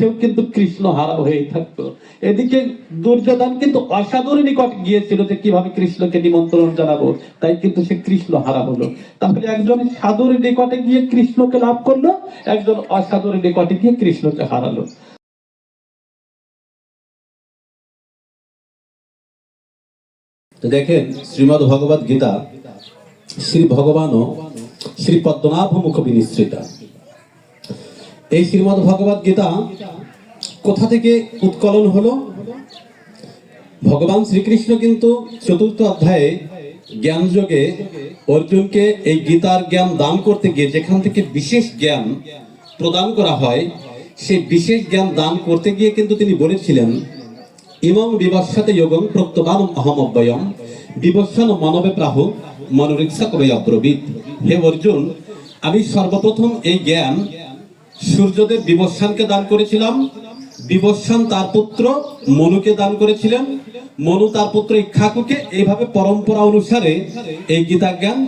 সেও কিন্তু কৃষ্ণ হারা হয়ে থাকতো। এদিকে দুর্যোধন কিন্তু অসাধুর নিকট গিয়েছিল যে কীভাবে কৃষ্ণকে নিমন্ত্রণ জানাব, তাই কিন্তু সে কৃষ্ণ হারা হলো। তাহলে একজন সাধুর নিকটে গিয়ে কৃষ্ণকে লাভ করল, একজন অসাধুর নিকটে গিয়ে কৃষ্ণকে হারালো। দেখেন, শ্রীমদ ভগবত গীতা, শ্রী ভগবানও শ্রী পদ্মনাভ মুখ বিনিশ্রিতা। এই শ্রীমদ ভগবত গীতা কোথা থেকে উৎকলন হলো? ভগবান শ্রীকৃষ্ণ কিন্তু চতুর্থ অধ্যায়ে জ্ঞান যোগে অর্জুনকে এই গীতার জ্ঞান দান করতে গিয়ে যেখান থেকে বিশেষ জ্ঞান প্রদান করা হয়, সেই বিশেষ জ্ঞান দান করতে গিয়ে কিন্তু তিনি বলেছিলেন, ইমং বিবস্বাতে যোগং প্রক্তবান অহমব্যয়ম বিবস্বান মানবে প্রাহু মনোরিক্সা করে অব্রবিদ হে অর্জুন, আমি সর্বপ্রথম এই জ্ঞান সূর্যদেব বিবস্বানকে দান করেছিলাম। বিবস্বান তার পুত্র মনুকে দান করেছিলেন। মনু তার পুত্র ইক্ষাকুকে এইভাবে পরম্পরা অনুসারে এই গীতা জ্ঞান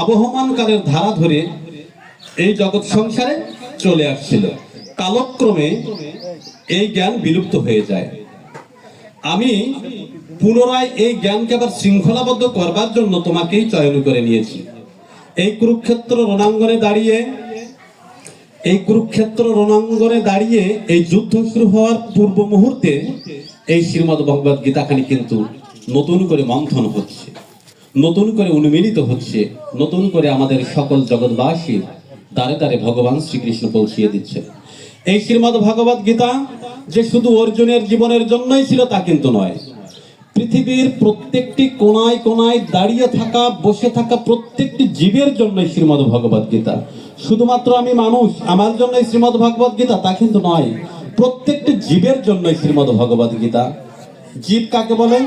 আবহমান কালের ধারা ধরে এই জগৎ সংসারে চলে আসছিল। কালক্রমে এই জ্ঞান বিলুপ্ত হয়ে যায়। আমি পুনরায় এই জ্ঞানকে আবার শৃঙ্খলাবদ্ধ করবার জন্য তোমাকেই চয়ন করে নিয়েছি। এই কুরুক্ষেত্র রণাঙ্গনে দাঁড়িয়ে এই কুরুক্ষেত্র রণাঙ্গনে দাঁড়িয়ে এই যুদ্ধ শুরু হওয়ার পূর্ব মুহূর্তে এই শ্রীমদ ভগবত গীতাখানি কিন্তু নতুন করে মন্থন হচ্ছে, নতুন করে উন্মিলিত হচ্ছে, নতুন করে আমাদের সকল জগৎবাসীর দ্বারে দ্বারে ভগবান শ্রীকৃষ্ণ পৌঁছিয়ে দিচ্ছে এই শ্রীমদ ভগবত গীতা যে শুধু অর্জুনের জীবনের জন্যই ছিল তা কিন্তু নয় পৃথিবীর প্রত্যেকটি কোনায় কোনায় দাঁড়িয়ে থাকা, বসে থাকা প্রত্যেকটি জীবের জন্যই শ্রীমদ ভগবত গীতা। শুধুমাত্র আমি মানুষ, আমার জন্যই শ্রীমদ ভগবত গীতা, তা কিন্তু নয়। প্রত্যেকটি জীবের জন্যই শ্রীমদ ভগবত গীতা। জীব কাকে বলে?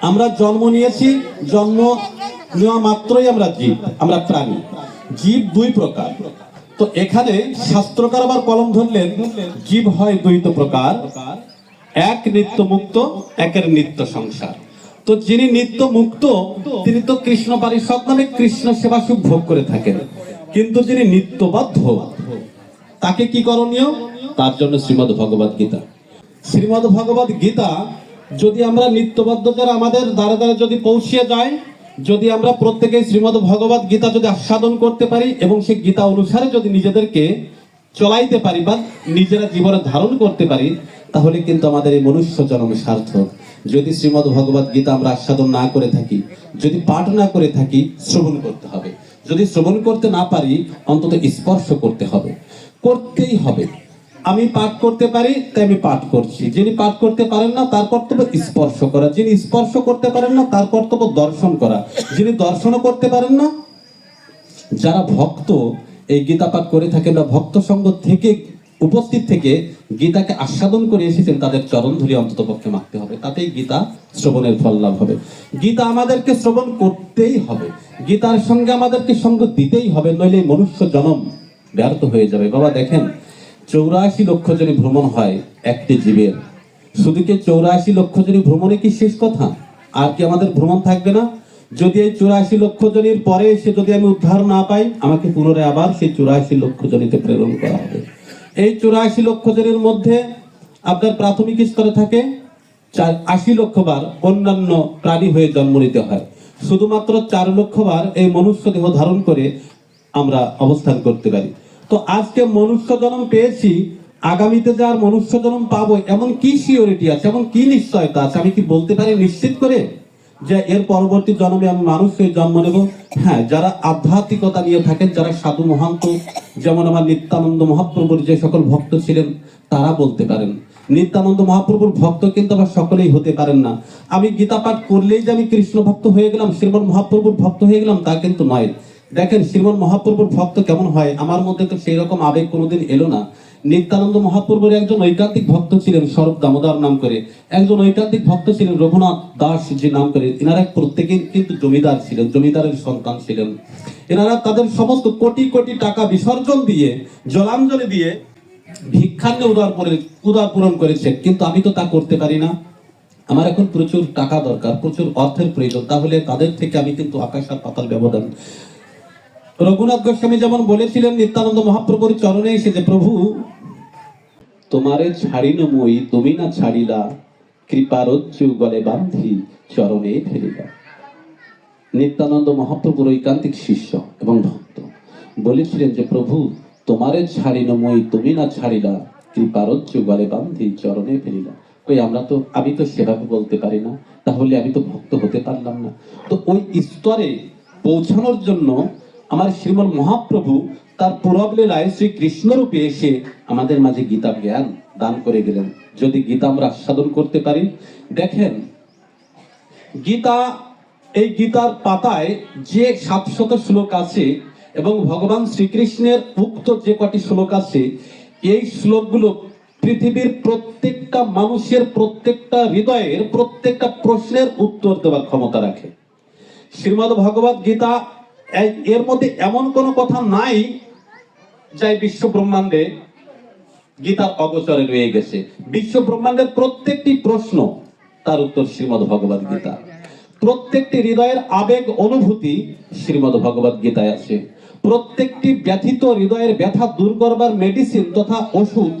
আমরা জন্ম নিয়েছি, জন্ম নেওয়া মাত্রই আমরা জীব, আমরা প্রাণী। জীব দুই প্রকার। তো এখানে শাস্ত্রকার আবার কলম ধরলেন, জীব হয় দ্বৈত প্রকার এক নিত্য মুক্ত একের নিত্য সংসার। তো যিনি নিত্য মুক্ত তিনি তো কৃষ্ণ পারিষদ নামে কৃষ্ণ সেবা সুখ ভোগ করে থাকেন। কিন্তু যিনি নিত্যবদ্ধ তাকে কি করণীয়? তার জন্য শ্রীমদ ভগবত গীতা। শ্রীমদ ভগবত গীতা, যদি আমরা নিত্যবদ্ধ আমাদের দ্বারা দ্বারা যদি পৌঁছিয়ে যায়, যদি আমরা প্রত্যেকে শ্রীমদ ভগবত গীতা যদি আস্বাদন করতে পারি এবং সেই গীতা অনুসারে যদি নিজেদেরকে চলাইতে পারি বা নিজেরা জীবনে ধারণ করতে পারি তাহলে কিন্তু আমাদের এই মনুষ্য জন্ম সার্থক। যদি শ্রীমদ ভগবত গীতা আমরা আস্বাদন না করে থাকি, যদি পাঠ না করে থাকি, শ্রবণ করতে হবে। যদি শ্রবণ করতে না পারি, অন্তত স্পর্শ করতে হবে। করতেই হবে। আমি পাঠ করতে পারি, তাই আমি পাঠ করছি। যিনি পাঠ করতে পারেন না, তার কর্তব্য স্পর্শ করা। যিনি স্পর্শ করতে পারেন না, তার কর্তব্য দর্শন করা। যিনি দর্শনও করতে পারেন না, যারা ভক্ত, এই গীতা পাঠ করে থাকেন বা ভক্ত সঙ্গ থেকে উপস্থিত থেকে গীতাকে আস্বাদন করে এসেছেন তাদের চরণ ধরে অন্তত পক্ষে মাখতে হবে। তাতেই গীতা শ্রবণের ফল লাভ হবে। গীতা আমাদেরকে শ্রবণ করতেই হবে। গীতার সঙ্গে আমাদেরকে সঙ্গ দিতেই হবে, নইলে মনুষ্য জনম ব্যর্থ হয়ে যাবে। বাবা, দেখেন, চৌরাশি লক্ষ জনী ভ্রমণ হয় একটি জীবের শুধু কি চৌরাশি লক্ষ জনী ভ্রমণে কি শেষ কথা? আর কি আমাদের ভ্রমণ থাকবে না? যদি এই চুরাশি লক্ষ জনের পরে এসে যদি আমি উদ্ধার না পাই, আমাকে পুনরায় আবার সেই চুরাশি লক্ষ জনিতে প্রেরণ করা হবে। এই চুরাশি লক্ষ জনের মধ্যে আপনার প্রাথমিক স্তরে থাকে, চার, আশি লক্ষ বার অন্যান্য প্রাণী হয়ে জন্ম নিতে হয়। শুধুমাত্র চার লক্ষ বার এই মনুষ্য দেহ ধারণ করে আমরা অবস্থান করতে পারি। তো আজকে মনুষ্য জন্ম পেয়েছি, আগামীতে যে আর মনুষ্য জন্ম পাবো, এমন কি সিওরিটি আছে, এমন কি নিশ্চয়তা আছে, আমি কি বলতে পারি নিশ্চিত করে? যে এর পরবর্তী জন্মে আমি মানুষ হয়ে জন্ম নেব। হ্যাঁ যারা আধ্যাত্মিকতা নিয়ে থাকেন, যারা সাধু মহান্ত, যেমন আমার নিত্যানন্দ মহাপ্রভুর যে সকল ভক্ত ছিলেন, তারা বলতে পারেন। নিত্যানন্দ মহাপ্রভুর ভক্ত কিন্তু আবার সকলেই হতে পারেন না। আমি গীতা পাঠ করলেই যে আমি কৃষ্ণ ভক্ত হয়ে গেলাম, শ্রীমন মহাপ্রভুর ভক্ত হয়ে গেলাম, তা কিন্তু নয়। দেখেন, শ্রীমন মহাপ্রভুর ভক্ত কেমন হয়? আমার মধ্যে তো সেই রকম আবেগ কোনোদিন এলো না। নিত্যানন্দ মহাপ্রভুর একজন ঐকান্তিক ভক্ত ছিলেন স্বরূপ দামোদর নাম করে। একজন ঐকান্তিক ভক্ত ছিলেন রঘুনাথ দাস যে নাম করে। এনারা প্রত্যেকেই কিন্তু জমিদার ছিলেন, জমিদারের সন্তান ছিলেন। এনারা তাদের সমস্ত কোটি কোটি টাকা বিসর্জন দিয়ে, জলাঞ্জলি দিয়ে ভিক্ষান্য উদার করে উদার পূরণ করেছে কিন্তু আমি তো তা করতে পারি না। আমার এখন প্রচুর টাকা দরকার, প্রচুর অর্থের প্রয়োজন। তাহলে তাদের থেকে আমি কিন্তু আকাশ আর পাতাল ব্যবধান। রঘুনাথ গোস্বামী যেমন বলেছিলেন, নিত্যানন্দ মহাপ্রভুর চরণে এসে যে, প্রভু তোমারে ছাড়িন মই, তুমি না ছাড়িলা, কৃপারজ্জু গলে বান্ধি চরণে ফেলিলা। নিত্যানন্দ মহাপ্রভুর ঐকান্তিক শিষ্য এবং ভক্ত বলেছিলেন যে, প্রভু, তোমারে ছাড়িন মই, তুমি না ছাড়িলা, কৃপারজ্জ গলে বান্ধি চরণে ফেলিলা। ওই আমরা তো, আমি তো সেভাবে বলতে পারি না, তাহলে আমি তো ভক্ত হতে পারলাম না। তো ওই স্তরে পৌঁছানোর জন্য আমার শ্রীমন মহাপ্রভু তার পূরব লীলায় শ্রী কৃষ্ণরূপে এসে আমাদের মাঝে গীতা জ্ঞান দান করে গেলেন। যদি গীতা আমরা আস্বাদন করতে পারি, দেখেন, গীতা, এই গীতার পাতায় যে সাতশত শ্লোক আছে এবং ভগবান শ্রীকৃষ্ণের উক্ত যে কটি শ্লোক আছে, এই শ্লোকগুলো পৃথিবীর প্রত্যেকটা মানুষের প্রত্যেকটা হৃদয়ের প্রত্যেকটা প্রশ্নের উত্তর দেওয়ার ক্ষমতা রাখে। শ্রীমদ ভগবত গীতা এর মধ্যে এমন কোনো কথা নাই যাই বিশ্ব ব্রহ্মাণ্ডে গীতার অগোচরে রয়ে গেছে। বিশ্ব ব্রহ্মাণ্ডের প্রত্যেকটি প্রশ্ন, তার উত্তর শ্রীমদ ভগবত গীতা। প্রত্যেকটি হৃদয়ের আবেগ অনুভূতি শ্রীমদ ভগবত গীতায় আছে। প্রত্যেকটি ব্যথিত হৃদয়ের ব্যথা দূর করবার মেডিসিন তথা ওষুধ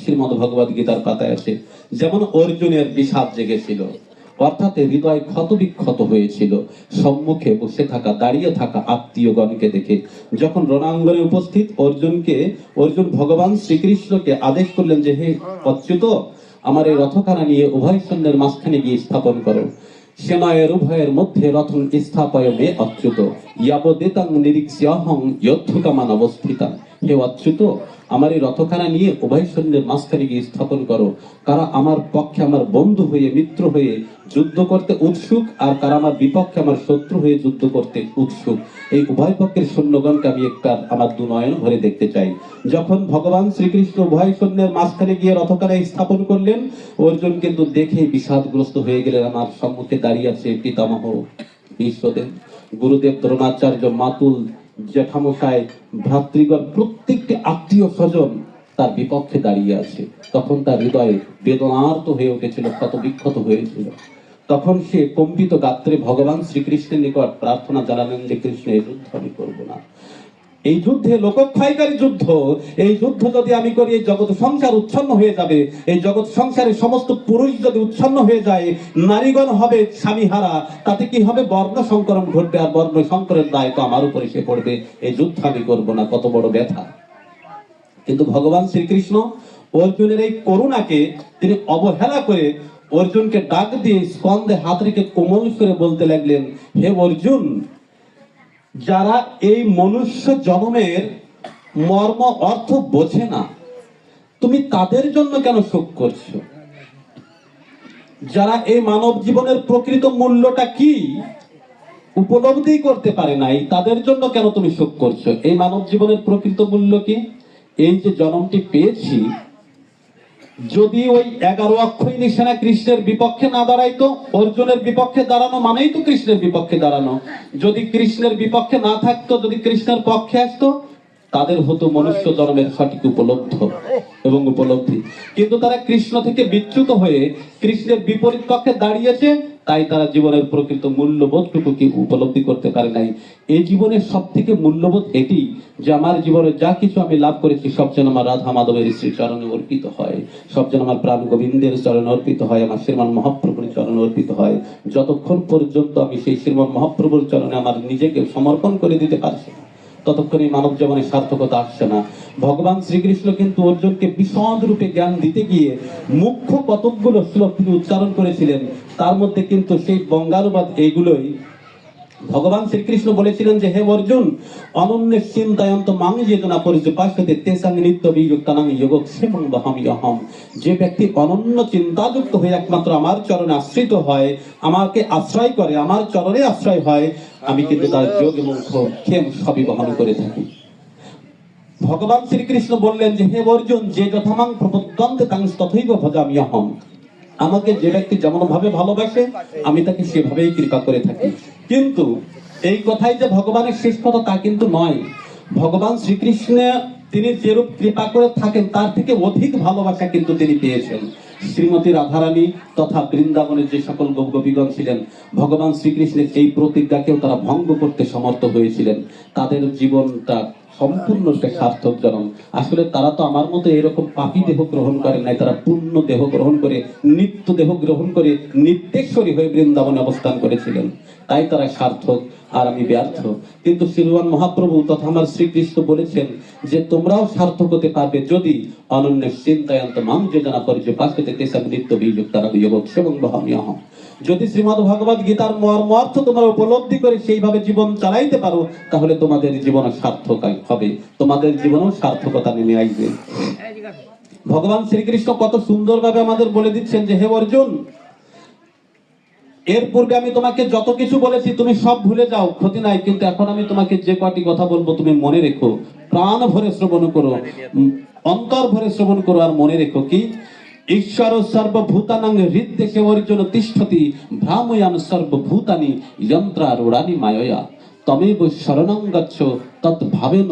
শ্রীমদ ভগবত গীতার পাতায় আছে। যেমন অর্জুনের বিষাদ জেগেছিল। অর্থাৎ হৃদয় ক্ষত বিক্ষত হয়েছিল। সম্মুখে বসে থাকা, দাঁড়িয়ে থাকা আত্মীয়গণকে দেখে যখন রণাঙ্গনে উপস্থিত অর্জুনকে, অর্জুন ভগবান শ্রীকৃষ্ণকে আদেশ করলেন যে, হে অচ্যুত, আমার এই রথখানা নিয়ে উভয় সৈন্যের মাঝখানে গিয়ে স্থাপন করো। সেনায়ের উভয়ের মধ্যে রথন স্থাপয় মে অচ্যুত। ইয়াবদেতাং নিরীক্ষ্যহং যদ্ধুকামান অবস্থিতাং হে অচ্যুত, আমার এই রথখানা নিয়ে উভয় সৈন্যের মাঝখানে গিয়ে স্থাপন করো। কারা আমার পক্ষে আমার বন্ধু হয়ে, মিত্র হয়ে যুদ্ধ করতে উৎসুক, আর কারা আমার বিপক্ষে আমার শত্রু হয়ে যুদ্ধ করতে উৎসুক, এই উভয় পক্ষের সৈন্যগণকে আমি একবার আমার দু নয়ন ভরে দেখতে চাই। যখন ভগবান শ্রীকৃষ্ণ উভয় সৈন্যের মাঝখানে গিয়ে রথখানা স্থাপন করলেন, অর্জুন কিন্তু দেখে বিষাদগ্রস্ত হয়ে গেলেন, আমার সম্মুখে দাঁড়িয়ে আছে পিতামহ বিশ্বদেব। গুরুদেব দ্রোণাচার্য মাতুল জেঠামশাই, ভ্রাতৃগণ, প্রত্যেকটি আত্মীয় স্বজন তার বিপক্ষে দাঁড়িয়ে আছে। তখন তার হৃদয়ে বেদনার্ত হয়ে উঠেছিল কত বিক্ষত হয়েছিল। তখন সে কম্পিত গাত্রে ভগবান শ্রীকৃষ্ণের নিকট প্রার্থনা জানালেন যে, কৃষ্ণ এই যুদ্ধ আমি করব না। এই যুদ্ধে লোকক্ষয়কারী যুদ্ধ, এই যুদ্ধ যদি আমি করি, এই জগৎ সংসার উচ্ছন্ন হয়ে যাবে। এই জগৎ সংসারে সমস্ত পুরুষ যদি উচ্ছন্ন হয়ে যায়, নারীগণ হবে স্বামী হারা তাতে কি হবে? বর্ণ সংকরণ ঘটবে আর বর্ণ সংকরের দায় তো আমার উপরে এসে পড়বে। এই যুদ্ধ আমি করব না, কত বড় ব্যথা। কিন্তু ভগবান শ্রীকৃষ্ণ অর্জুনের এই করুণাকে তিনি অবহেলা করে অর্জুনকে ডাক দিয়ে স্কন্ধে হাত রেখে কোমল করে বলতে লাগলেন, হে অর্জুন যারা এই মনুষ্য জন্মের মর্ম অর্থ বোঝে না, তুমি তাদের জন্য কেন শোক করছ? যারা এই মানব জীবনের প্রকৃত মূল্যটা কি উপলব্ধি করতে পারে নাই, তাদের জন্য কেন তুমি শোক করছ? এই মানব জীবনের প্রকৃত মূল্য কি? এই যে জন্মটি পেয়েছি যদি ওই এগারো অক্ষয় নিশানা কৃষ্ণের বিপক্ষে না দাঁড়াইতো, অর্জুনের বিপক্ষে দাঁড়ানো মানেই তো কৃষ্ণের বিপক্ষে দাঁড়ানো। যদি কৃষ্ণের বিপক্ষে না থাকতো, যদি কৃষ্ণের পক্ষে আসতো তাদের হতো মনুষ্য জন্মের সঠিক উপলব্ধ এবং উপলব্ধি। কিন্তু তারা কৃষ্ণ থেকে বিচ্যুত হয়ে কৃষ্ণের বিপরীত পক্ষে দাঁড়িয়েছে, তাই তারা জীবনের প্রকৃত মূল্যবোধটুকু কি উপলব্ধি করতে পারে নাই। এই জীবনের সব থেকে মূল্যবোধ এটি যে আমার জীবনে যা কিছু আমি লাভ করেছি, সব যেন আমার রাধা মাধবের শ্রী চরণে অর্পিত হয়। সব যেন আমার প্রাণ গোবিন্দের চরণে অর্পিত হয়, আমার শ্রীমান মহাপ্রভুর চরণে অর্পিত হয়। যতক্ষণ পর্যন্ত আমি সেই শ্রীমান মহাপ্রভুর চরণে আমার নিজেকে সমর্পণ করে দিতে পারছি না ততক্ষণ মানব জীবনের সার্থকতা আসছে না। ভগবান শ্রীকৃষ্ণ কিন্তু অর্জুনকে বিশদ রূপে জ্ঞান দিতে গিয়ে মুখ্য কতকগুলো শ্লোক তিনি উচ্চারণ করেছিলেন, তার মধ্যে কিন্তু সেই বঙ্গানুবাদ এইগুলোই। ভগবান শ্রীকৃষ্ণ বলেছিলেন যে, হে অর্জুন অনন্য চিন্তায়ন্ত মামি যেদনা পরিচপাশতে তেসাং নিত্য বিযুক্তানাং যোগক সেমং বহামি অহম যে ব্যক্তি অনন্য চিন্তাযুক্ত হয়ে একমাত্র আমার চরণে আশ্রিত হয়, আমাকে আশ্রয় করে, আমার চরণে আশ্রয় হয়, আমি কিন্তু তার যোগ এবং ক্ষেম সবই বহন করে থাকি। ভগবান শ্রীকৃষ্ণ বললেন যে, হে অর্জুন, যে যথামাং প্রপদ্যন্তে তাং তথৈব ভজামি অহম আমাকে যে ব্যক্তি যেমন ভাবে ভালোবাসে, আমি তাকে সেভাবেই কৃপা করে থাকি। কিন্তু এই কথাই যে ভগবানের শেষ কথা তা কিন্তু নয়। ভগবান শ্রীকৃষ্ণ তিনি যেরূপ কৃপা করে থাকেন, তার থেকে অধিক ভালোবাসা কিন্তু তিনি পেয়েছেন। শ্রীমতী রাধারানী তথা বৃন্দাবনের যে সকল গোপগোপীগণ ছিলেন, ভগবান শ্রীকৃষ্ণের এই প্রতিজ্ঞাকেও তারা ভঙ্গ করতে সমর্থ হয়েছিলেন। তাদের জীবনটা সম্পূর্ণ সে সার্থক আসলে তারা তো আমার মতো এরকম পাপি দেহ গ্রহণ করেন নাই, তারা পূর্ণ দেহ গ্রহণ করে, নিত্য দেহ গ্রহণ করে নিত্যেশ্বরী হয়ে বৃন্দাবনে অবস্থান করেছিলেন। তাই তারা সার্থক আর আমি ব্যর্থ। কিন্তু শ্রীমান মহাপ্রভু তথা আমার শ্রীকৃষ্ণ বলেছেন যে তোমরাও সার্থক হতে পারবে যদি অনন্য চিন্তায়ন্ত মাম যোজনা পরিচয় পাশে তেসাম নিত্য বিযোগ তারা বিয়োগ এবং বহামীয় যদি শ্রীমদ ভগবত গীতার মর্মার্থ তোমরা উপলব্ধি করে সেইভাবে জীবন চালাইতে পারো, তাহলে তোমাদের জীবন সার্থক হবে। তোমাদের জীবনেও সার্থকতা নেমে আসবে। ভগবান শ্রীকৃষ্ণ কত সুন্দরভাবে আমাদের বলে দিচ্ছেন যে, হে অর্জুন এর পূর্বে আমি তোমাকে যত কিছু বলেছি, তুমি সব ভুলে যাও, ক্ষতি নাই, কিন্তু এখন আমি তোমাকে যে কটি কথা বলব, তুমি মনে রেখো। প্রাণ ভরে শ্রবণ করো অন্তর ভরে শ্রবণ করো আর মনে রেখো কি? ঈশ্বর সর্বভূতানাং হৃদ্দেশে অর্জুন তিষ্ঠতি, ভ্রাময়ান সর্বভূতানি যন্ত্রারূঢ়ানি মায়য়া। তমেব শরণং গচ্ছ তদ্ভাবেন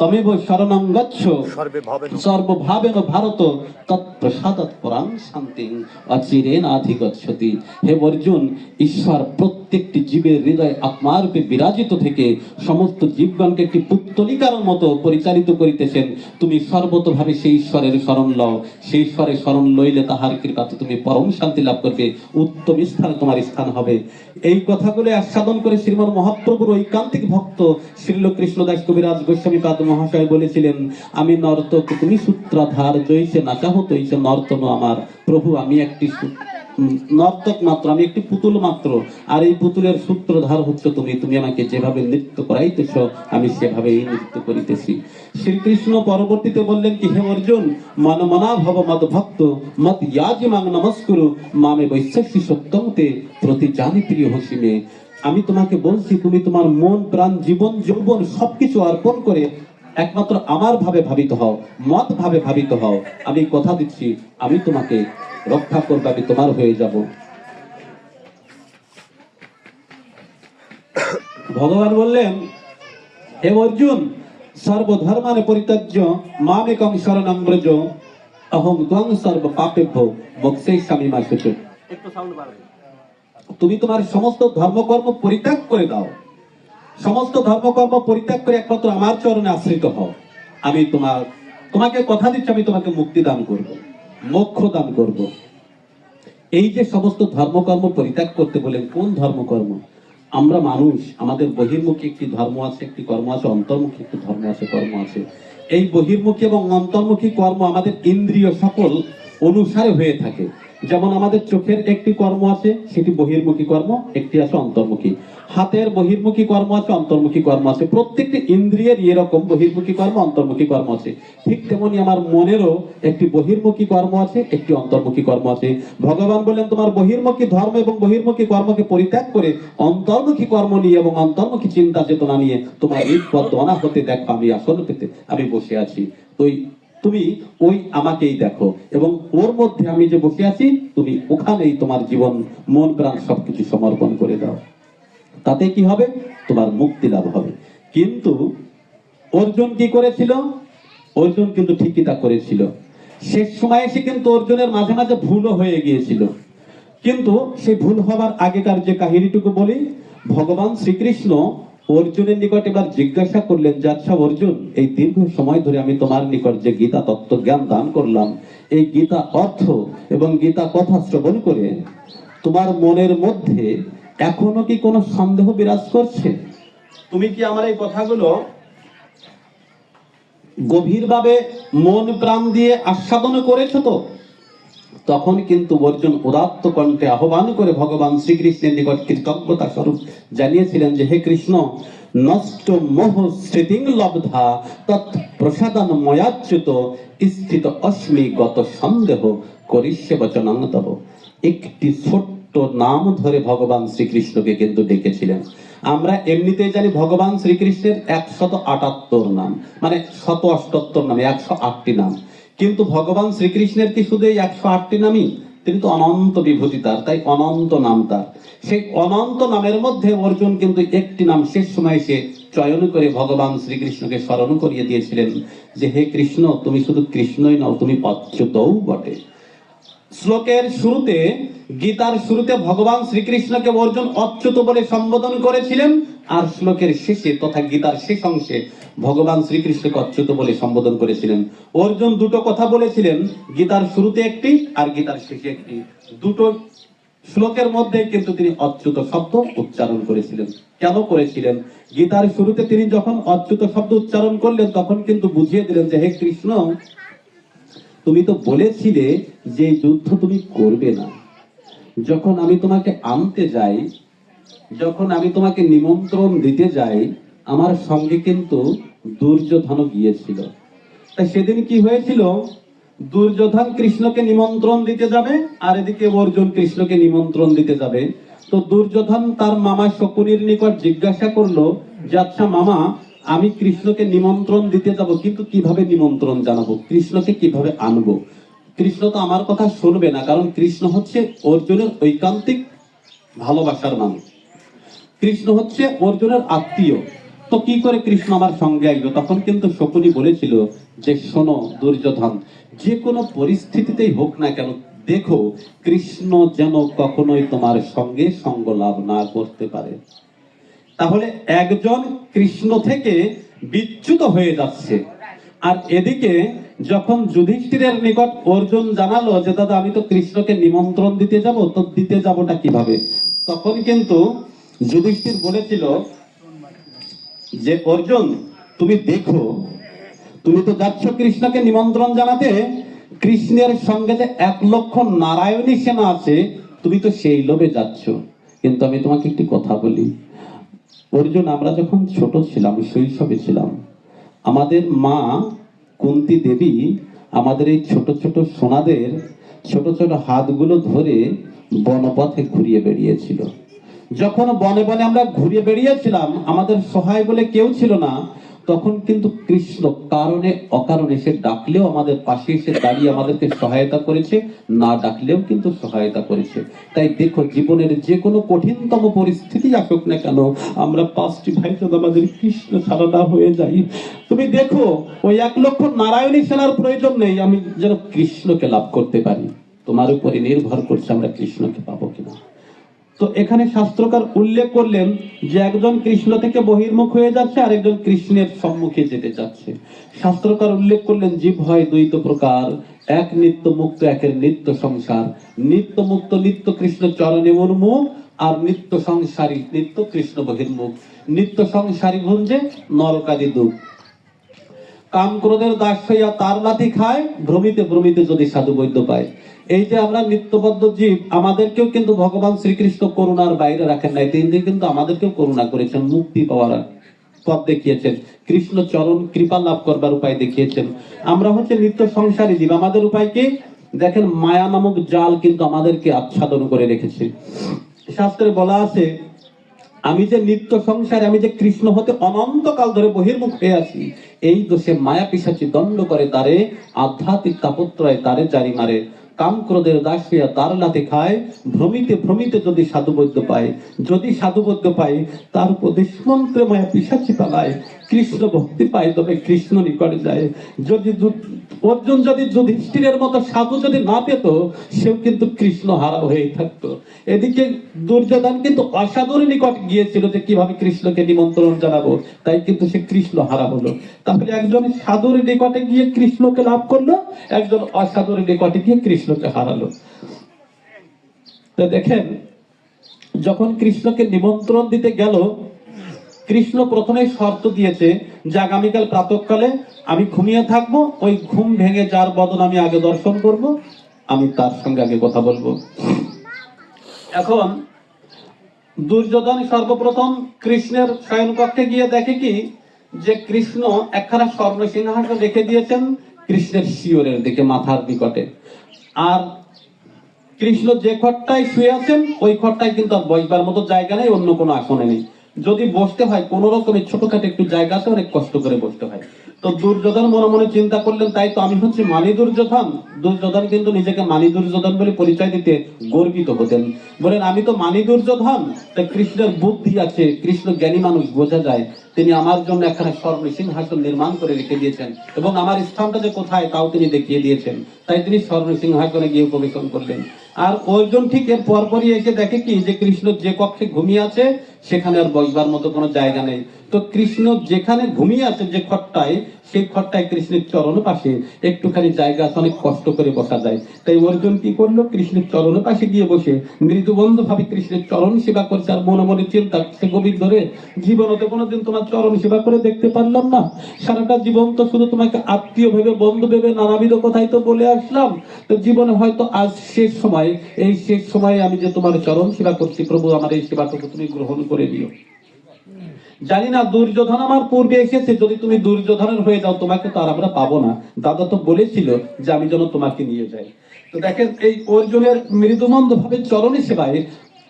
তমেব শরণং গচ্ছ। সর্বভাবেন ভারত তৎপ্রসাদত পরাং শান্তি। অচিরেন আধিগচ্ছতি। হে অর্জুন ঈশ্বর প্রত্যেকটি জীবের হৃদয় আত্মারূপে বিরাজিত থেকে সমস্ত জীবগণকে একটি পুত্তলিকার মতো পরিচালিত করিতেছেন। তুমি সর্বতভাবে সেই ঈশ্বরের শরণ লও। সেই ঈশ্বরের শরণ লইলে তাহার কৃপাতে তুমি পরম শান্তি লাভ করবে। উত্তম স্থানে তোমার স্থান হবে। এই কথাগুলো আস্বাদন করে শ্রীমান মহাপ্রভুর ঐকান্তিক ভক্ত শ্রীল কৃষ্ণদাস কবিরাজ গোস্বামী পাদ মহাশয় বলেছিলেন, আমি নর্তক, তুমি সূত্রাধার জৈসে নাচাহ, তৈসে নর্তন আমার। প্রভু, আমি একটি নর্তক মাত্র, আমি একটি পুতুল মাত্র। আর এই পুতুলের সূত্রধার হচ্ছে তুমি। তুমি আমাকে যেভাবে নৃত্য করাইতেছ, আমি সেভাবেই নৃত্য করিতেছি। শ্রীকৃষ্ণ পরবর্তীতে বললেন কি, হে অর্জুন মন মনা ভব মদ ভক্ত মত ইয়াজি মাং নমস্কুরু, মামে বৈশ্যসী সত্যমতে প্রতি জানি প্রিয় হসিমে। আমি তোমাকে বলছি, তুমি তোমার মন, প্রাণ, জীবন, যৌবন সবকিছু অর্পণ করে একমাত্র আমার ভাবে ভাবিত হও মত ভাবে ভাবিত হও। আমি কথা দিচ্ছি আমি তোমাকে রক্ষা করবে আমি তোমার হয়ে যাব। ভগবান বললেন হে অর্জুন সর্বধর্মানে পরিত্যাজ্য মামেকং শরণং ব্রজ অহং ত্বং সর্ব পাপেভ্য মোক্ষে স্বামী মাসুচ তুমি তোমার সমস্ত ধর্মকর্ম পরিত্যাগ করে দাও। সমস্ত ধর্মকর্ম পরিত্যাগ করে একমাত্র আমার চরণে আশ্রিত হও। আমি তোমার, তোমাকে কথা দিচ্ছি, আমি তোমাকে মুক্তি দান করব, মোক্ষ দান করব। এই যে সমস্ত ধর্মকর্ম পরিত্যাগ করতে বলেন, কোন ধর্মকর্ম? আমরা মানুষ, আমাদের বহির্মুখী একটি ধর্ম আছে, একটি কর্ম আছে, অন্তর্মুখী একটি ধর্ম আছে, কর্ম আছে। এই বহির্মুখী এবং অন্তর্মুখী কর্ম আমাদের ইন্দ্রিয় সকল অনুসারে হয়ে থাকে। যেমন আমাদের চোখের একটি কর্ম আছে, সেটি বহির্মুখী কর্ম, একটি আছে অন্তর্মুখী। হাতের বহির্মুখী কর্ম আছে, অন্তর্মুখী কর্ম আছে। প্রত্যেকটি ইন্দ্রিয়ের এরকম বহির্মুখী কর্ম, অন্তর্মুখী কর্ম আছে। ঠিক তেমনি আমার মনেরও একটি বহির্মুখী কর্ম আছে, একটি অন্তর্মুখী কর্ম আছে। ভগবান বললেন, তোমার বহির্মুখী ধর্ম এবং বহির্মুখী কর্মকে পরিত্যাগ করে অন্তর্মুখী কর্ম নিয়ে এবং অন্তর্মুখী চিন্তা চেতনা নিয়ে তোমার এই পদ্মনা হতে দেখো, আমি আসল পেতে আমি বসে আছি। তুই তুমি ওই আমাকেই দেখো এবং ওর মধ্যে আমি যে বসে আছি, তুমি ওখানেই তোমার জীবন, মন প্রাণ সবকিছু সমর্পণ করে দাও। তাতে কি হবে? তোমার মুক্তি লাভ হবে। কিন্তু অর্জুন কি করেছিল? অর্জুন কিন্তু ঠিকই তা করেছিল। শেষ সময় এসে কিন্তু অর্জুনের মাঝে মাঝে ভুলও হয়ে গিয়েছিল। কিন্তু সেই ভুল হবার আগেকার যে কাহিনীটুকু বলি, ভগবান শ্রীকৃষ্ণ অর্জুনের নিকট এবার জিজ্ঞাসা করলেন যে আচ্ছা অর্জুন, এই দীর্ঘ সময় ধরে আমি তোমার নিকট যে গীতা তত্ত্ব জ্ঞান দান করলাম, এই গীতা অর্থ এবং গীতা কথা শ্রবণ করে তোমার মনের মধ্যে এখনও কি কোনো সন্দেহ বিরাজ করছে? তুমি কি আমার এই কথাগুলো গভীরভাবে মন প্রাণ দিয়ে আস্বাদন করেছ তো? তখন কিন্তু অর্জুন উদাত্ত কণ্ঠে আহ্বান করে ভগবান শ্রীকৃষ্ণের নিকট কৃতজ্ঞতা স্বরূপ জানিয়েছিলেন যে হে কৃষ্ণ নষ্ট মোহ স্মৃতিং লব্ধা তৎ প্রসাদন ময়াচ্যুত স্থিত অস্মি গত সন্দেহ করিষ্যে বচনাং তব একটি ছোট্ট নাম ধরে ভগবান শ্রীকৃষ্ণকে কিন্তু ডেকেছিলেন। আমরা এমনিতেই জানি ভগবান শ্রীকৃষ্ণের একশত আটাত্তর নাম মানে শত অষ্টাত্তর নাম, একশো আটটি নাম। কিন্তু ভগবান শ্রীকৃষ্ণের কি শুধু এই একশো আটটি নামই? তিনি তো অনন্ত বিভূতি তার, তাই অনন্ত নাম তার। সেই অনন্ত নামের মধ্যে অর্জুন কিন্তু একটি নাম শেষ সময় সে চয়ন করে ভগবান শ্রীকৃষ্ণকে স্মরণ করিয়ে দিয়েছিলেন যে, হে কৃষ্ণ, তুমি শুধু কৃষ্ণই নও, তুমি অচ্যুতও বটে। শ্লোকের শুরুতে, গীতার শুরুতে ভগবান শ্রীকৃষ্ণকে অর্জুন অচ্যুত বলে সম্বোধন করেছিলেন, আর শ্লোকের শেষে তথা গীতার শেষ অংশে ভগবান শ্রীকৃষ্ণকে অচ্যুত বলে সম্বোধন করেছিলেন। অর্জুন দুটো কথা বলেছিলেন, গীতার শুরুতে একটি আর গীতার শেষে একটি। দুটো শ্লোকের মধ্যে কিন্তু তিনি অচ্যুত শব্দ উচ্চারণ করেছিলেন। কেন করেছিলেন? গীতার শুরুতে তিনি যখন অচ্যুত শব্দ উচ্চারণ করলেন, তখন কিন্তু বুঝিয়ে দিলেন যে, হে কৃষ্ণ তুমি তো বলেছিলে যে যুদ্ধ তুমি করবে না। যখন আমি তোমাকে আনতে যাই, যখন আমি তোমাকে নিমন্ত্রণ দিতে যাই, আমার সঙ্গে কিন্তু দুর্যোধনও গিয়েছিল। তাই সেদিন কি হয়েছিল? দুর্যোধন কৃষ্ণকে নিমন্ত্রণ দিতে যাবে আর এদিকে অর্জুন কৃষ্ণকে নিমন্ত্রণ দিতে যাবে। তো দুর্যোধন তার মামা শকুনির নিকট জিজ্ঞাসা করল, যে আচ্ছা মামা আমি কৃষ্ণকে নিমন্ত্রণ দিতে যাব, কিন্তু কীভাবে নিমন্ত্রণ জানাব? কৃষ্ণকে কীভাবে আনব? কৃষ্ণ তো আমার কথা শুনবে না, কারণ কৃষ্ণ হচ্ছে অর্জুনের ঐকান্তিক ভালোবাসার মানুষ। কৃষ্ণ হচ্ছে অর্জুনের আত্মীয়। তো কি করে কৃষ্ণ আমার সঙ্গে আসবে? তখন কিন্তু শকুনি বলেছিল যে, শোনো দুর্যোধন, যে কোনো পরিস্থিতিতেই হোক না কেন, দেখো কৃষ্ণ যেন কখনোই তোমার সঙ্গে সঙ্গ লাভ না করতে পারে। তাহলে একজন কৃষ্ণ থেকে বিচ্যুত হয়ে যাচ্ছে। আর এদিকে যখন যুধিষ্ঠিরের নিকট অর্জুন জানালো যে, দাদা, আমি তো কৃষ্ণকে নিমন্ত্রণ দিতে যাব, তো দিতে যাবোটা কীভাবে? তখন কিন্তু যুধিষ্ঠির বলেছিল যে, অর্জুন, তুমি দেখো, তুমি তো যাচ্ছ কৃষ্ণকে নিমন্ত্রণ জানাতে। কৃষ্ণের সঙ্গে যে এক লক্ষ নারায়ণী সেনা আছে, তুমি তো সেই লোভে যাচ্ছ। কিন্তু আমি তোমাকে একটি কথা বলি। অর্জুন আমরা যখন ছোট ছিলাম, শৈশবে ছিলাম, আমাদের মা কুন্তি দেবী আমাদের এই ছোট ছোট সোনাদের ছোট ছোট হাতগুলো ধরে বনপথে ঘুরিয়ে বেরিয়েছিল যখন বনে বনে আমরা ঘুরিয়ে বেরিয়েছিলাম আমাদের সহায় বলে কেউ ছিল না। তখন কিন্তু কৃষ্ণ কারণে, অকারণে সে ডাকলেও আমাদের পাশে এসে দাঁড়িয়ে আমাদেরকে সহায়তা করেছে, না ডাকলেও কিন্তু সহায়তা করেছে। তাই দেখো জীবনের যে কোনো কঠিনতম পরিস্থিতি আসুক না কেন, আমরা পাঁচটি ভাই আমাদের কৃষ্ণ ছাড়া হয়ে যাই। তুমি দেখো, ওই এক লক্ষ নারায়ণী সেনার প্রয়োজন নেই, আমি যেন কৃষ্ণকে লাভ করতে পারি। তোমার উপরে নির্ভর করছে আমরা কৃষ্ণকে পাবো কিনা। তো এখানে শাস্ত্রকার উল্লেখ করলেন যে একজন কৃষ্ণ থেকে বহির্মুখ হয়ে যাচ্ছে আর একজন কৃষ্ণের সম্মুখে যেতে যাচ্ছে শাস্ত্রকার উল্লেখ করলেন, জীব হয় দ্বৈত প্রকার, এক নিত্য মুক্ত, একের নিত্য সংসার। নিত্য মুক্ত, নিত্য কৃষ্ণ চরণে উন্মুখ, আর নিত্য সংসারী, নিত্য কৃষ্ণ বহির্মুখ। নিত্য সংসারী ভুঞ্জে নরকাদি দুঃখ। কাম ক্রোধের দাস হইয়া তার লাথি খায়, ভ্রমিতে ভ্রমিতে যদি সাধু বৈদ্য পায়। এই যে আমরা নিত্যবদ্ধ জীব, আমাদেরকেও কিন্তু ভগবান শ্রীকৃষ্ণ করুণার বাইরে রাখেন নাই। তিনি কিন্তু আমাদেরকেও করুণা করেছেন, মুক্তি পাওয়ার পথ দেখিয়েছেন। কৃষ্ণ চরণ কৃপা লাভ করবার উপায় দেখিয়েছেন। আমরা হচ্ছে নিত্য সংসারী জীব। আমাদের উপায় কি? দেখেন, মায়া নামক জাল কিন্তু আমাদেরকে আচ্ছাদন করে রেখেছে। শাস্ত্রে বলা আছে, আমি যে নিত্য সংসারে, আমি যে কৃষ্ণ হতে অনন্তকাল ধরে বহির্মুখ হয়ে আছি, এই দোষে মায়া পিসাচি দণ্ড করে তারে, আধ্যাত্মিক তাপত্রয় তারে জারি মারে। কাম দাসিয়া তার লাতে খায়? ভ্রমিতে ভ্রমিতে যদি সাধুবৈদ্য পায়, যদি সাধুবৈদ্য পায়, তার উপদেশ মন্ত্রে মায়া পিসাচি পালায়। কৃষ্ণ ভক্তি পায়, তবে কৃষ্ণ নিকটে যায়। যদি অর্জুন যদি যুধিষ্ঠিরের মতো সাধু যদি না পেত, সেও কিন্তু কৃষ্ণ হারা হয়ে থাকতো। এদিকে দুর্যোধন কিন্তু অসাধুর নিকট গিয়েছিল যে কীভাবে কৃষ্ণকে নিমন্ত্রণ জানাব, তাই কিন্তু সে কৃষ্ণ হারা হলো। তাহলে একজন সাধুর নিকটে গিয়ে কৃষ্ণকে লাভ করল, একজন অসাধুর নিকটে গিয়ে কৃষ্ণকে হারালো। তো দেখেন, যখন কৃষ্ণকে নিমন্ত্রণ দিতে গেল কৃষ্ণ প্রথমে শর্ত দিয়েছে যে আগামীকাল প্রাতকালে আমি ঘুমিয়ে থাকব, ওই ঘুম ভেঙে যার বদন আমি আগে দর্শন করব, আমি তার সঙ্গে আগে কথা বলব। এখন দুর্যোধন সর্বপ্রথম কৃষ্ণের শয়নকক্ষে গিয়ে দেখে কি, যে কৃষ্ণ একখানা স্বর্ণ সিংহাসন রেখে দিয়েছেন কৃষ্ণের শিওরের দিকে মাথার নিকটে। আর কৃষ্ণ যে খটটায় শুয়ে আছেন, ওই খটটায় কিন্তু আর বসবার মতো জায়গা নেই, অন্য কোনো আসনে নেই। যদি বসতে হয়, কোন রকমের ছোটখাটো একটু জায়গা আছে অনেক কষ্ট করে বসতে হয়। তো দুর্যোধন মনে মনে চিন্তা করলেন, তাই তো আমি হচ্ছে মানি দুর্যোধন। দুর্যোধন কিন্তু নিজেকে মানি দুর্যোধন বলে পরিচয় দিতে গর্বিত হতেন। বলেন, আমি তো মানি দুর্যোধন? তাই কৃষ্ণের বুদ্ধি আছে, কৃষ্ণ জ্ঞানী মানুষ বোঝা যায়। তিনি আমার জন্য একখানা স্বর্ণ সিংহাসন নির্মাণ করে রেখে দিয়েছেন এবং আমার স্থানটা যে কোথায়, তাও তিনি দেখিয়ে দিয়েছেন। তাই তিনি স্বর্ণ সিংহাসনে গিয়ে উপবেশন করলেন। আর ওইজন ঠিক এর পরপরই এসে দেখে কি, যে কৃষ্ণ যে কক্ষে ঘুমিয়ে আছে, সেখানে আর বসবার মতো কোনো জায়গা নেই। তো কৃষ্ণ যেখানে ঘুমিয়ে আছে যে খটটায় খটটায় কৃষ্ণের চরণ পাশে একটুখানি জায়গা আছে, অনেক কষ্ট করে বসা যায়। তাই অর্জুন কি করল? কৃষ্ণের চরণ পাশে গিয়ে বসে মৃদুবন্ধ ভাবে কৃষ্ণের চরণ সেবা করছে আর মনে মনে চিন্তা করছে, গভীর ধরে জীবনে তো কোনোদিন তোমার চরণ সেবা করে দেখতে পারলাম না। সারাটা জীবন তো শুধু তোমাকে আত্মীয় ভেবে, বন্ধু ভেবে, নানাবিধ কথাই তো বলে আসলাম। তো জীবনে হয়তো আজ শেষ সময়, এই শেষ সময়ে আমি যে তোমার চরণ সেবা করছি, প্রভু আমার এই সেবাটুকু তুমি গ্রহণ করে দিও। জানি না, দুর্যোধন আমার পূর্বে এসেছে। যদি তুমি দুর্যোধনের হয়ে যাও, তোমাকে তো আর আমরা পাবো না। দাদা তো বলেছিল যে আমি যেন তোমাকে নিয়ে যাই। তো দেখেন, এই অর্জুনের মৃদুমন্দ ভাবে চরণে সেবায়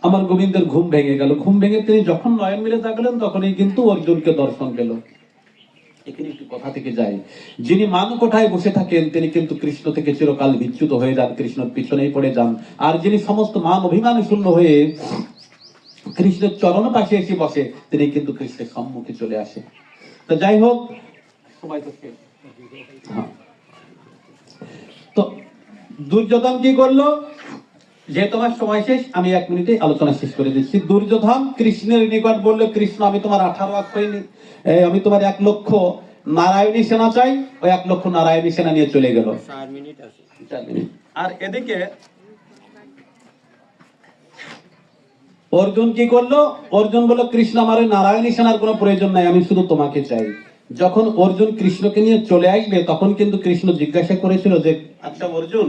আমার গোবিন্দের ঘুম ভেঙে গেল। ঘুম ভেঙে তিনি যখন নয়ন মিলে থাকলেন তখনই কিন্তু অর্জুনকে দর্শন পেল। এখানে একটু কথা থেকে যায় যিনি মান কোঠায় বসে থাকেন, তিনি কিন্তু কৃষ্ণ থেকে চিরকাল বিচ্যুত হয়ে যান, কৃষ্ণর পিছনেই পড়ে যান। আর যিনি সমস্ত মান অভিমান শূন্য হয়ে কৃষ্ণের চরণ পাশে এসে বসে তিনি কিন্তু কৃষ্ণের সম্মুখে চলে আসে। তো যাই হোক সময় তো হ্যাঁ। তো দুর্যোধন কি করল? যে তোমার সময় শেষ আমি এক মিনিটে আলোচনা শেষ করে দিচ্ছি। দুর্যোধন কৃষ্ণের নিকট বলল কৃষ্ণ আমি তোমার আঠারো লাখ আমি তোমার এক লক্ষ নারায়ণী সেনা চাই। ওই এক লক্ষ নারায়ণী সেনা নিয়ে চলে গেল। আর এদিকে অর্জুন কি করল? অর্জুন বলল, কৃষ্ণ আমার নারায়ণী সেনার কোনো প্রয়োজন নাই, আমি শুধু তোমাকে চাই। যখন অর্জুন কৃষ্ণকে নিয়ে চলে আসবে, তখন কিন্তু কৃষ্ণ জিজ্ঞাসা করেছিল যে আচ্ছা অর্জুন,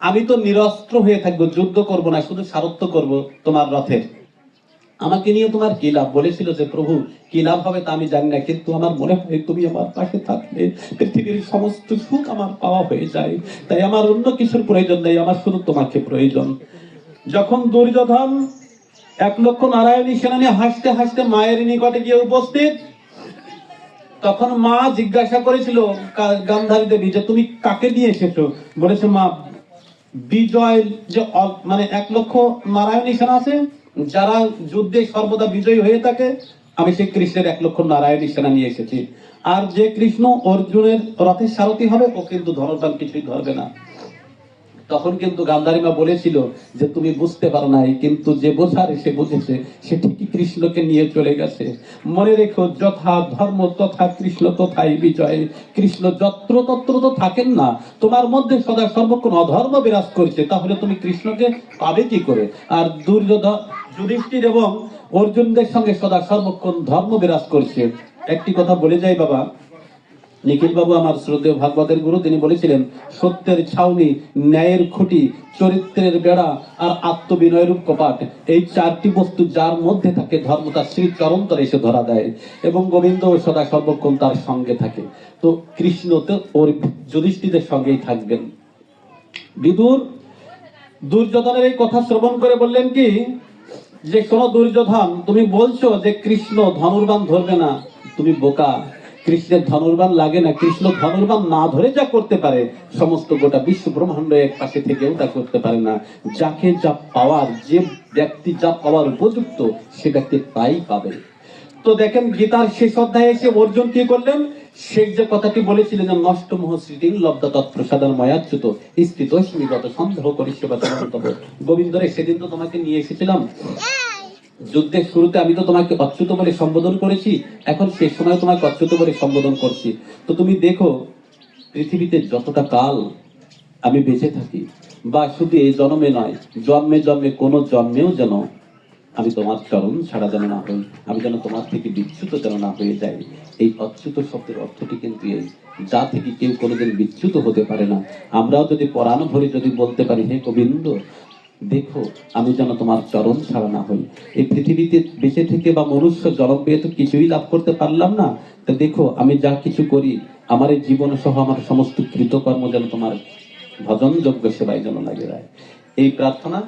আমি তো নিরস্ত্র হয়ে থাকব, যুদ্ধ করব না, শুধু সারত্ব করব তোমার রথের আমাকে নিয়ে তোমার কি লাভ? বলেছিল যে, প্রভু, কি লাভ হবে তা আমি জানি না, কিন্তু আমার মনে হয় তুমি আমার পাশে থাকলে পৃথিবীর সমস্ত সুখ আমার পাওয়া হয়ে যায়। তাই আমার অন্য কিছুর প্রয়োজন নেই, আমার শুধু তোমাকে প্রয়োজন। যখন দুর্যোধন এক লক্ষ নারায়ণী সেনা নিয়ে হাসতে হাসতে মায়ের নিকটে গিয়ে উপস্থিত। তখন মা জিজ্ঞাসা করেছিল গান্ধারী দেবী যে তুমি কাকে নিয়ে এসেছ? বলেছে, মা, বিজয় যে মানে এক লক্ষ নারায়ণী সেনা আছে, যারা যুদ্ধে সর্বদা বিজয়ী হয়ে থাকে, আমি সেই কৃষ্ণের এক লক্ষ নারায়ণী সেনা নিয়ে এসেছি। আর যে কৃষ্ণ অর্জুনের রথের সারথি হবে, ও কিন্তু ধরতাল কিছুই ধরবে না। তখন কিন্তু গান্ধারীমা বলেছিল যে, তুমি বুঝতে পারো নাই, কিন্তু যে বোঝার সে বুঝেছে, সে ঠিকই কৃষ্ণকে নিয়ে চলে গেছে। মনে রেখো, যথা ধর্ম তথা কৃষ্ণ তথাই বিজয়। কৃষ্ণ যত্র তত্র তো থাকেন না। তোমার মধ্যে সদা সর্বক্ষণ অধর্ম বিরাজ করছে, তাহলে তুমি কৃষ্ণকে পাবে কি করে? আর দুর্যোধন যুধিষ্ঠির এবং অর্জুনদের সঙ্গে সদা সর্বক্ষণ ধর্ম বিরাজ করছে। একটি কথা বলে যাই বাবা। নিখিল বাবু আমার শ্রদ্ধেয় ভাগবতের গুরু, তিনি বলেছিলেন, সত্যের ছাউনি, ন্যায়ের খুঁটি, চরিত্রের বেড়া আর আত্মবিনয়ের কপাট, এই চারটি বস্তু যার মধ্যে থাকে ধর্ম, তার শ্রী চরন্তরে এসে ধরা দেয় এবং গোবিন্দ সদা সর্বক্ষণ তার সঙ্গে থাকে। তো কৃষ্ণ তো ওর যুধিষ্ঠিদের সঙ্গেই থাকবেন। বিদুর, দুর্যোধনের এই কথা শ্রবণ করে বললেন কি, যে শোনো দুর্যোধন, তুমি বলছো যে কৃষ্ণ ধনুর্বান ধরবে না, তুমি বোকা। কৃষ্ণের ধনুর্বান লাগে না, কৃষ্ণ ধনুর্বান না ধরে যা করতে পারে, সমস্ত গোটা বিশ্ব ব্রহ্মাণ্ড এক পাশে থেকেও তা করতে পারে না। যাকে যা পাওয়ার, যে ব্যক্তি যা পাওয়ার উপযুক্ত, সে ব্যক্তি তাই পাবে। তো দেখেন গীতার শেষ অধ্যায়ে এসে অর্জুন কি করলেন? শেখ যে কথাটি বলেছিলেন যে, নষ্ট মোহ স্মৃতি লব্ধ তৎপ্রসাদন ময়াচ্যুত স্থিত সন্দেহ করি সেবা গোবিন্দরে সেদিন তো তোমাকে নিয়ে এসেছিলাম। যুদ্ধের শুরুতে আমি তো তোমাকে অচ্যুত বলে সম্বোধন করেছি, এখন শেষ সময় তোমাকে অচ্যুত বলে সম্বোধন করছি। তো তুমি দেখো, পৃথিবীতে যতটা কাল আমি বেঁচে থাকি, বা শুধু এই জন্মে নয়, জন্মে জন্মে কোনো জন্মেও যেন আমি তোমার চরণ ছাড়া যেন না হই, আমি যেন তোমার থেকে বিচ্যুত যেন না হয়ে যাই। এই অচ্যুত শব্দের অর্থটি কিন্তু এই, যা থেকে কেউ কোনোদিন বিচ্যুত হতে পারে না। আমরাও যদি পরাণ ভরে যদি বলতে পারি, হে গোবিন্দ দেখো, আমি যেন তোমার চরণ ছাড়া না হই। এই পৃথিবীতে বেঁচে থেকে বা মনুষ্য জন্ম পেয়ে তো কিছুই লাভ করতে পারলাম না। তা দেখো, আমি যা কিছু করি, আমার এই জীবন সহ আমার সমস্ত কৃতকর্ম যেন তোমার ভজন যোগ্য সেবায় যেন লাগে যায়। এই প্রার্থনা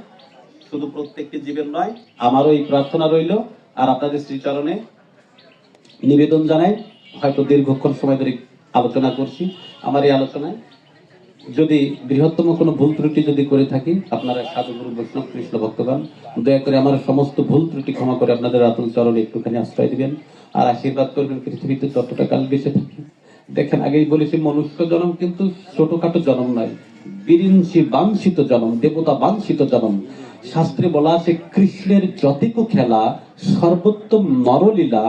শুধু প্রত্যেকটি জীবের নয়, আমারও এই প্রার্থনা রইল। আর আপনাদের শ্রীচরণে নিবেদন জানাই, হয়তো দীর্ঘক্ষণ সময় ধরে আলোচনা করছি। আমার এই আলোচনায় যদি বৃহত্তম কোনো ভুল ত্রুটি যদি করে থাকি, আপনারা সাধু গুরু বৈষ্ণব কৃষ্ণ ভক্তগণ, দয়া করে আমার সমস্ত ভুল ত্রুটি ক্ষমা করে আপনাদের আতুল চরণে একটুখানি আশ্রয় দিবেন আর আশীর্বাদ করবেন পৃথিবীতে যতটা কাল বেঁচে থাকি। দেখেন, আগেই বলেছি, মনুষ্য জন্ম কিন্তু ছোটখাটো জন্ম নয়, বিরিঞ্চি বাঞ্ছিত জন্ম, দেবতা বাঞ্ছিত জন্ম। শাস্ত্রে বলা আছে, কৃষ্ণের যতিকু খেলা, সর্বোত্তম নরলীলা,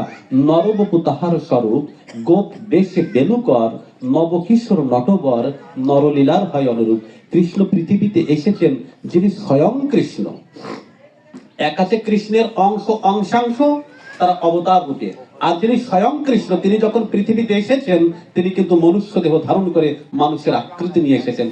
নরবপু তাহার স্বরূপ, গোপ বেশে বেনুকর নবকিশোর নটবর নরলীলার হয় অনুরূপ। কৃষ্ণ পৃথিবীতে এসেছেন যিনি স্বয়ং কৃষ্ণ। এক আছে কৃষ্ণের অংশ অংশাংশ তার অবতার রূপে। আর যিনি স্বয়ং কৃষ্ণ, তিনি যখন পৃথিবীতে এসেছেন, তিনি কিন্তু মনুষ্য দেহ ধারণ করে মানুষের আকৃতি নিয়ে এসেছেন।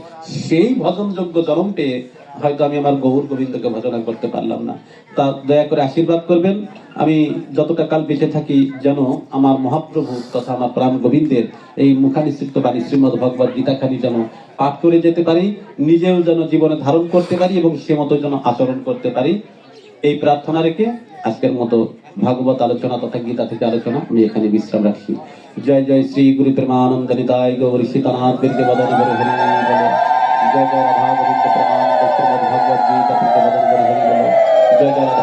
সেই ভজনযোগ্য জনম পেয়ে হয়তো আমি আমার গৌর গোবিন্দকে ভজনা করতে পারলাম না। তা দয়া করে আশীর্বাদ করবেন। আমি যতটা কাল বেঁচে থাকি যেন আমার মহাপ্রভু তথা আমার প্রাণ গোবিন্দের এই মুখানিসৃত বাণী শ্রীমদ ভগবত গীতাখানি যেন পাঠ করে যেতে পারি, নিজেও যেন জীবনে ধারণ করতে পারি এবং সে মতো যেন আচরণ করতে পারি। এই প্রার্থনা রেখে আজকের মতো ভাগবত আলোচনা তথা গীতা থেকে আলোচনা আমি এখানে বিশ্রাম রাখছি। জয় জয় শ্রী গুরু প্রেমানন্দ নিতাই গৌরী সীতানাথ বদন জয় জয় রাধা গোবিন্দ। Yeah.